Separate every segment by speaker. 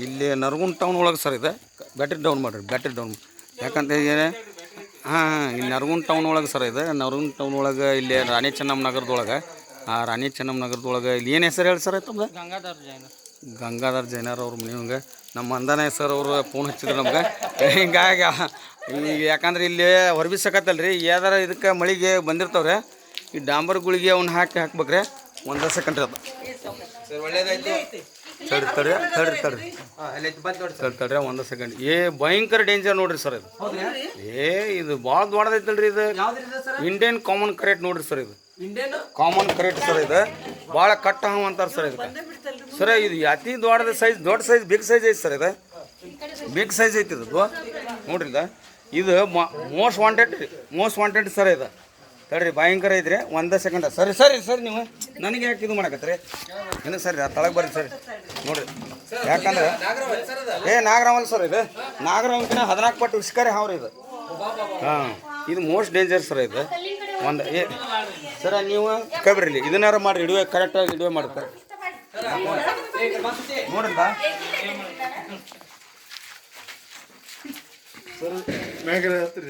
Speaker 1: ಇಲ್ಲಿ ನರಗುಂದ ಟೌನ್ ಒಳಗೆ ಸರ್ ಇದೆ. ಬ್ಯಾಟ್ರಿ ಡೌನ್ ಮಾಡಿರಿ ಬ್ಯಾಟ್ರಿ ಡೌನ್ ಯಾಕಂತ ಏನೇ ಹಾಂ ಹಾಂ ಇಲ್ಲಿ ನರಗುಂದ ಟೌನ್ ಒಳಗೆ ಸರ್ ಇದೆ. ನರಗುಂದ ಟೌನ್ ಒಳಗೆ ಇಲ್ಲಿ ರಾಣಿ ಚೆನ್ನಮ್ಮ ನಗರದೊಳಗೆ. ಆ ರಾಣಿ ಚೆನ್ನಮ್ಮ ನಗರದೊಳಗೆ ಇಲ್ಲಿ ಏನು ಹೆಸರು ಹೇಳಿ ಸರ್ ತಮ್ಮದು
Speaker 2: ಗಂಗಾಧರ್ ಜೈನ
Speaker 1: ಗಂಗಾಧರ್ ಜೈನರ್ ಅವ್ರ ನಮ್ಮ ಅಂದನೇ ಸರ್ ಅವರು ಫೋನ್ ಹಚ್ಚಿದ್ರು ನಮ್ಗೆ. ಹಿಂಗಾಗಿ ಈಗ ಯಾಕಂದ್ರೆ ಇಲ್ಲಿ ಹೊರಬಿಸಕತ್ತಲ್ರಿ. ಯಾವ್ದಾರ ಇದಕ್ಕೆ ಮಳಿಗೆ ಬಂದಿರ್ತಾವ್ರೆ ಈ ಡಾಂಬರ್ ಗುಳಿಗೆ ಅವ್ನ ಹಾಕಿ ಹಾಕ್ಬೇಕ್ರೆ. ಒಂದೇ ಸೆಕೆಂಡ್ರಿ ಅದು.
Speaker 3: ಸರ್ ಒಳ್ಳೇದಾಯ್ತು.
Speaker 1: ತಡ್ರಿ ತಡ್ರಿ ತಡ್ರಿ ತಡ್ರಿ ತಡ್ರಿ ತಡ್ರಿ ಒಂದು ಸೆಕೆಂಡ್ ಏ ಭಯಂಕರ ಡೇಂಜರ್ ನೋಡ್ರಿ ಸರ್ ಇದು. ಏ ಇದು ಭಾಳ ದೊಡ್ಡದೈತಲ್ರಿ ಇದು. ಇಂಡಿಯನ್ ಕಾಮನ್ ಕರೆಟ್ ನೋಡ್ರಿ ಸರ್ ಇದು.
Speaker 3: ಇಂಡಿಯನ್
Speaker 1: ಕಾಮನ್ ಕರೆಟ್ ಸರ್ ಇದು. ಭಾಳ ಕಟ್ಟ ಹಾವು ಅಂತಾರೆ ಸರ್ ಇದು ಸರ್ ಇದು ಅತಿ ದೊಡ್ಡದ ಸೈಜ್ ದೊಡ್ಡ ಸೈಜ್ ಬಿಗ್ ಸೈಜ್ ಐತಿ ಸರ್ ಇದು. ಬಿಗ್ ಸೈಜ್ ಐತಿ ಇದು. ನೋಡ್ರಿ ಇದು. ಇದು most wanted most wanted sir ಇದು. ತಡ್ರಿ ಭಯಂಕರ ಐತ್ರಿ ಒಂದೇ ಸೆಕೆಂಡ್ ಸರಿ ಸರಿ ಸರಿ ನೀವು. ನನಗೆ ಯಾಕೆ ಇದು ಮಾಡಕತ್ರಿ ಏನು ಸರಿ ತಳಗೆ ಬರ್ರಿ ಸರಿ. ನೋಡ್ರಿ. ಯಾಕಂದ್ರೆ ಏ ನಾಗರಾಮಲ್ ಸರ್ ಇದು. ನಾಗರಾಮಕಿನ ಹದಿನಾಲ್ಕು ಪಟ್ಟು ಉಷ್ಕರಿ ಹಾವ್ರಿ ಇದು. ಹಾಂ ಇದು ಮೋಸ್ಟ್ ಡೇಂಜರ್ ಸರ್ ಇದು. ಒಂದು ಏ ಸರ ನೀವು ಕಬ್ರಿ ಇದನ್ನಾರ ಮಾಡ್ರಿ ಇಡುವೆ ಕರೆಕ್ಟಾಗಿ ಇಡುವೆ ಮಾಡಿ ಸರ್ ಮ್ಯಾಗ ಸರ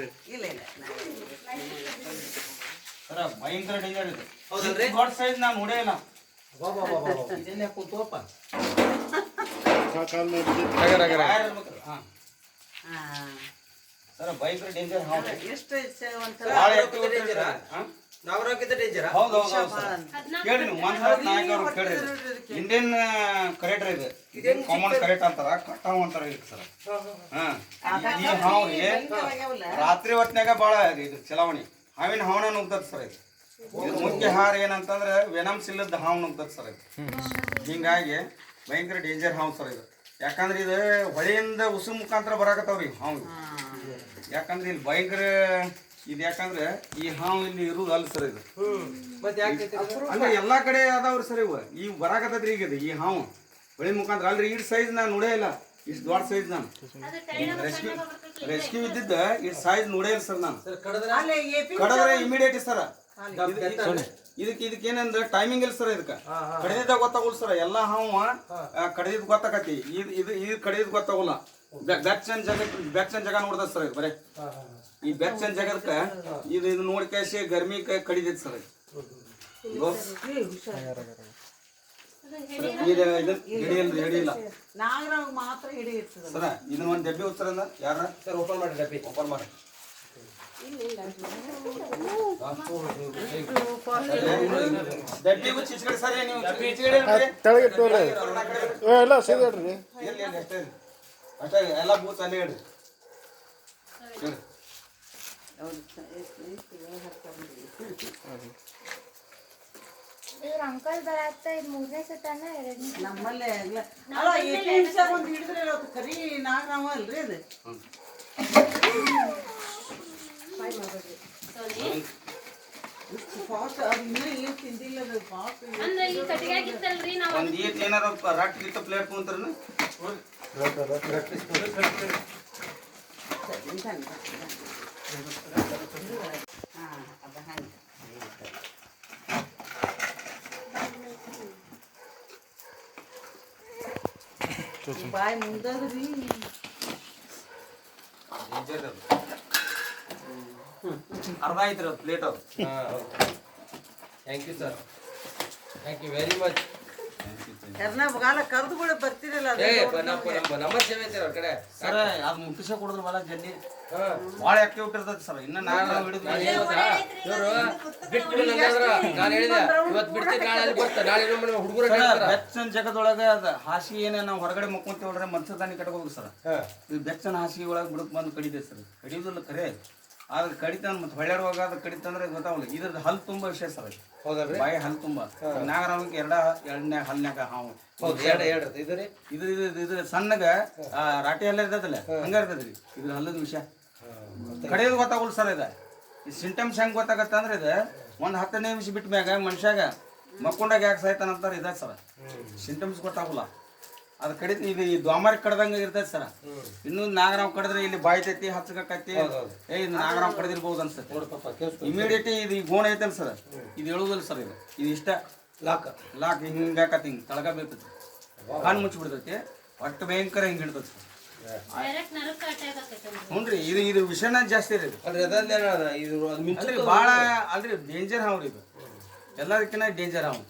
Speaker 1: ಭಯಂಕರ ಡೇಂಜರ್ ಇದು.
Speaker 3: ಹೌದಲ್ರಿ?
Speaker 1: ದೊಡ್ಡ ಸೈಜ್ ನಾನು ನೋಡೇ ಇಲ್ಲ
Speaker 3: ಇದನ್ನ ಕೂತೋಪ
Speaker 1: ಹಾಂ. ಸರ ಭಯಂಕರ ಡೇಂಜರ್
Speaker 4: ಎಷ್ಟು ಒಂಥರ
Speaker 3: ಡೇಂಜರ
Speaker 1: ಹೌದು ಹೌದು ಹೌದು ಕೇಳಿ ನೀವು ಮಂಜುನಾಥ್ ನಾಯಕ್ ಅವ್ರು ಕೇಳಿ ಇಂಡಿಯನ್ ಕರೆಕ್ಟರ್ ಇದು. ಕಾಮನ್ ಕರೆಕ್ಟ್ ಅಂತಾರ ಕಟ್ಟಾವ್ ಅಂತಾರ ಇದಕ್ಕೆ ಸರ್. ಹಾಂ ಈ ಹಾವು ರೀ ರಾತ್ರಿ ಹೊತ್ತಿನಾಗ ಭಾಳ ಇದು ಚಲಾವಣೆ. ಹಾವಿನ ಹಾವನ ನುಗ್ತದ ಸರ್ ಇದು. ಮುಖ್ಯ ಹಾರ ಏನಂತಂದ್ರೆ ವೆನಮ್ಸ್ ಇಲ್ಲದ ಹಾವು ನುಗ್ತದ ಸರ್ ಇದು. ಹಿಂಗಾಗಿ ಭಯಂಕರ ಡೇಂಜರ್ ಹಾವು ಸರ್ ಇದು. ಯಾಕಂದ್ರೆ ಇದು ಹೊಳೆಯಿಂದ ಉಸು ಮುಖಾಂತರ ಬರಾಕತ್ತಾವ್ರಿ ಹಾವು. ಯಾಕಂದ್ರೆ ಇಲ್ಲಿ ಭಯಂಕರ ಇದು ಯಾಕಂದ್ರೆ ಈ ಹಾವು ಇಲ್ಲಿ ಇರುದು ಅಲ್ಲ ಸರ್ ಇದು. ಅಂದ್ರೆ ಎಲ್ಲಾ ಕಡೆ ಅದಾವ್ರಿ ಸರ್ ಇವು. ಈಗ ಬರಾಕತ್ತೈತ್ರಿ ಈಗ ಇದು, ಈ ಹಾವು. ಹೊಳಿ ಮುಖಾಂತರ ಅಲ್ರಿ ಈ ಸೈಜ್ ನಾ ನೋಡೇ ಇಲ್ಲ. ಇಷ್ಟು ದೊಡ್ಡ ಸೈಜ್ ನಾನು. ರೆಸ್ಕ್ಯೂ ರೆಸ್ಕ್ಯೂ ಇದ್ದಿದ್ದ ಇಷ್ಟು ಸೈಜ್ ನೋಡೇ ಇಲ್ಲ ಸರ್ ನಾನು.
Speaker 3: ಸರ್ ಕಡದ್ರ
Speaker 4: ಅಲ್ಲೇ ಎಪಿ
Speaker 1: ಕಡದ್ರೆ ಇಮಿಡಿಯೇಟ್ ಸರ್. ಇದಕ್ಕೆ ಇದಕ್ಕೆ ಏನಂದ್ರೆ ಟೈಮಿಂಗ್ ಇಲ್ಲ ಸರ್ ಇದಕ್ಕೆ. ಕಡಿದಿದ್ದಾಗ ಗೊತ್ತಾಗಲ್ಲ ಸರ್ ಎಲ್ಲ ಹಾವು ಕಡಿದ ಗೊತ್ತಾಕತಿ. ಇದು ಇದು ಇದು ಕಡಿದಿದ್ ಗೊತ್ತಾಗಲ್ಲ. ಬೆಚ್ಚನ್ ಜಗ ಬೆಚ್ಚನ್ ಜಗ ನೋಡ್ದ ಸರ್ ಇದು ಬರೇ. ಈ ಬೆಚ್ಚನ್ ಜಗದಕ್ಕ ಇದು ಇದು ನೋಡಿ ಕೇಸಿ ಗರ್ಮಿ ಕಡಿದಿತ್ತು ಕಡಿದೈತಿ ಸರ್ ಇದು ಇದು ಇದು ಹಿಡಿಯಲ್ರಿ ಹಿಡಿಯಿಲ್ಲ
Speaker 4: ನಾಗರಾವ್ ಮಾತ್ರ ಹಿಡಿ ಇರ್ತದ
Speaker 1: ಸರ ಇದನ್ನ ಒಂದು ಡಬ್ಬಿ ಉತ್ತರಂದ ಯಾರ
Speaker 3: ಸರ್ ಓಪನ್ ಮಾಡಿ ಡಬ್ಬಿ
Speaker 1: ಓಪನ್ ಮಾಡಿ
Speaker 5: ಸೀದಾ ಇಡ್ರಿ
Speaker 1: ಎಲ್ಲಿ ಎಲ್ಲಿ ಅಷ್ಟೇ. ಎಲ್ಲ ಬೂತ್ ಅಲ್ಲೇ ಇಡ್ರಿ ಇಡ್ರಿ.
Speaker 6: ಇವ್ರ ಅಂಕಲ್ ಬರತ್ತ ಇದು ಮೂರನೇ ಸತಾನ ಎರಡನೇ
Speaker 4: ನಮ್ಮಲ್ಲೇ ಇಲ್ಲ. ಅಲ್ಲ ನಿಮಿಷ ಒಂದು ಹಿಡಿದ್ರೆ ಇವತ್ತು ಕರಿ ನಾಗರಾವ ಅಲ್ರಿ ಅದು? ಫಾಸ್ಟ್ ಅದು ಇನ್ನೂ ಏನು ತಿಂದಿಲ್ಲ ಅದು ಫಾಸ್ಟ್
Speaker 6: ಅಂದ್ರೆ ಈ ಕಟ್ಟಿಗೆಗಿತ್ತಲ್ರಿ ನಾವು
Speaker 1: ಒಂದ್ ಈಟ್ ಏನಾರ ರಟ್ ಗಿಟ್ಟ ಪ್ಲೇಟ್ ಕುಂತ್ರನ
Speaker 4: ಹಾಂ ಅದು ಹಂಗೆ ಬಾಯಿ ಮುಂದದ್ರಿ
Speaker 1: ಅರ್ಧ ಐತ್ರಿ ಅದು ಪ್ಲೇಟ್ ಅದು
Speaker 3: thank you sir thank you very much
Speaker 4: ಕರ್ನ ಬಗಾಲ ಕರೆದು ಕೂಡ ಬರ್ತಿರಲ್ಲ ಅದು
Speaker 3: ಏ ನಮ್ಮ ನಮ್ಮ ನಮ್ಮ ಸೇವೆ ಐತೆ ಅವ್ರ ಕಡೆ.
Speaker 1: ಸರ್ ಅದು ಮುಟ್ಟಿಸ ಕೊಡಿದ್ರು ಬಲ ಜಲ್ದಿ
Speaker 3: ಹಾಂ
Speaker 1: ಭಾಳ ಆಕ್ಟಿವಿಟಿ ಇರ್ತೈತಿ ಸರ್? ಇನ್ನ ನಾನು ಹಿಡಿದು
Speaker 3: ಇವರು ಬಿಟ್ಬಿಡು ನಂಗಾದ್ರ ನಾನು ಹೇಳಿದೆ ಇವತ್ತು ಬಿಡ್ತೀನಿ ನಾಳೆ ಅಲ್ಲಿ ನಾಳೆ ಹುಡುಗರು
Speaker 1: ಬೆಚ್ಚನ್ ಜಗದೊಳಗೆ ಅದು. ಹಾಸಿಗೆ ಏನ ನಾವು ಹೊರಗಡೆ ಮಕ್ಕೊಂತೀವಿ ನೋಡ್ರೆ ಮನ್ಸದಾನಿ ಕಟ್ಕೋಬೇಕು ಸರ್. ಇದು ಬೆಚ್ಚನ ಹಾಸಿಗೆ ಒಳಗೆ ಬಿಡಕ್ ಬಂದು ಕಡಿದೆ ಸರ್. ಕಡಿಯೋದಿಲ್ಲ ಖರೆ ಆದ್ರೆ ಕಡಿತಾನ ಮತ್ತೆ ಅದ್ ಕಡಿತ ಕಡಿತಂದ್ರೆ ಗೊತ್ತಾಗಲ್ಲ. ಇದ್ರದ್ದು ಹಲ್ ತುಂಬಾ ವಿಷಯ ಸರ್ ಬಾಯಿ ಹಲ್ ತುಂಬಾ. ನಾಗರಾಮಕ್ಕೆ ಎರಡ ಎರಡನೇ ಹಲ್ನ್ಯಾಗ ಹಾವು.
Speaker 3: ಇದ್ರ? ಇದ್ರ ಇದು ರೀ
Speaker 1: ಇದು ಇದು ಇದು- ಇದು ಸಣ್ಣಗ ರಾಟಿ ಹಲ್ಲ ಇರ್ತದಲ್ಲ ಹಂಗ ಇರ್ತದ್ರಿ ಇದ್ರ ಹಲ್ಲದ ವಿಷಯ. ಕಡಿಯೋದು ಗೊತ್ತಾಗಲ್ಲ ಸರ್ ಇದು. ಈ ಸಿಂಟಮ್ಸ್ ಹೆಂಗೆ ಗೊತ್ತಾಗತ್ತೆ ಅಂದ್ರೆ ಇದು ಒಂದು ಹತ್ತು ನಿಮಿಷ ಬಿಟ್ಟ ಮ್ಯಾಗ ಮನುಷ್ಯಾಗ ಮಕ್ಕೊಂಡಾಗ ಯಾಕೆ ಸಾಯ್ತಾನಂತಾರ ಇದೆ ಸರ್. ಸಿಂಟಮ್ಸ್ ಗೊತ್ತಾಗಲ್ಲ. ಅದು ಕಡಿತ ಇದು ಈ ದ್ವಾಮರಿ ಕಡ್ದಂಗೆ ಇರ್ತೈತೆ ಸರ್. ಇನ್ನೂ ನಾಗರಾವ್ ಕಡಿದ್ರೆ ಇಲ್ಲಿ ಬಾಯ್ತೈತಿ ಹಚ್ಚಕತ್ತಿ ಏ ಇದು ನಾಗರಾವ್ ಕಡ್ದಿರ್ಬೋದು ಅನ್ಸುತ್ತೆ. ಇಮಿಡಿಯೇಟ್ ಇದು ಈ ಗೋಣ ಐತಲ್ಲ ಸರ್? ಇದು ಹೇಳುವುದಿಲ್ಲ ಸರ್ ಇದು. ಇದು ಇಷ್ಟ.
Speaker 3: ಲಾಕ್.
Speaker 1: ಲಾಕ್ ಹಿಂಗೆ ಹಿಂಗೆ ತಳಗ ಬೀಳ್ತೈತಿ. ಕಣ್ಣು ಮುಚ್ಚಿಬಿಡ್ತೈತಿ. ಒಟ್ಟು ಭಯಂಕರ ಹಿಂಗೆ ಹಿಡ್ತದೆ ಸರ್.
Speaker 6: ಡೈರೆಕ್ಟ್ ನರಕ ಅಟ್ಯಾಕ್ ಆಕೈತಲ್ರಿ
Speaker 1: ಹ್ಞೂ ರೀ ಇದು ಇದು ವಿಷಯನ ಜಾಸ್ತಿ ರೀ ಇದು.
Speaker 3: ಅಲ್ರಿ ಅದೇನ ಇದು ಅದು
Speaker 1: ಅಲ್ರಿ
Speaker 3: ಮಿಂಚು
Speaker 1: ಭಾಳ ಅಲ್ರಿ ಡೇಂಜರ್ ಹಾವು ರೀ ಇದು. ಎಲ್ಲದಕ್ಕಿಂತ ಡೇಂಜರ್ ಹಾವು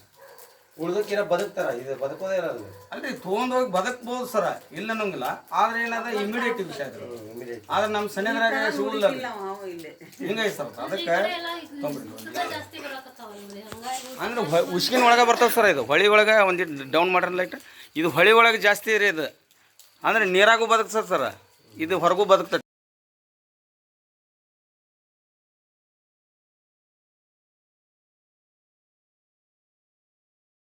Speaker 3: ಉಳ್ದಕ್ಕಿರ ಬದುಕ್ತಾರ ಇದು ಬದುಕೋದೇ ಇರಲ್ಲ ಅದು
Speaker 1: ಅಲ್ರಿ ತೊಗೊಂಡೋಗಿ ಬದುಕ್ಬೋದು ಸರ ಇಲ್ಲ ಅನ್ನೋಂಗಿಲ್ಲ. ಆದ್ರೆ ಏನದ ಇಮಿಡಿಯೇಟ್ ವಿಷಯ ಅದ್ರ
Speaker 3: ಇಮಿಡಿಯೇಟ್
Speaker 1: ಆದ್ರೆ ನಮ್ಮ ಸನಿದ್ರಾಗ ಸಿಗುಲ್ಲ
Speaker 4: ಇಲ್ಲೇ.
Speaker 1: ಸರ್ ಅದಕ್ಕೆ ಅಂದ್ರೆ ಉಸ್ಕಿನ ಒಳಗೆ ಬರ್ತದೆ ಸರ್ ಇದು. ಹೊಳಿ ಒಳಗೆ ಒಂದಿಟ್ಟು ಡೌನ್ ಮಾಡ್ರಿ ಲೈಟ್ ಇದು ಹೊಳಿ ಒಳಗೆ ಜಾಸ್ತಿ ರೀ ಇದು. ಅಂದ್ರೆ ನೀರಾಗೂ ಬದುಕ್ತದೆ ಸರ್. ಇದು ಹೊರಗೂ ಬದುಕ್ತೈತಿ.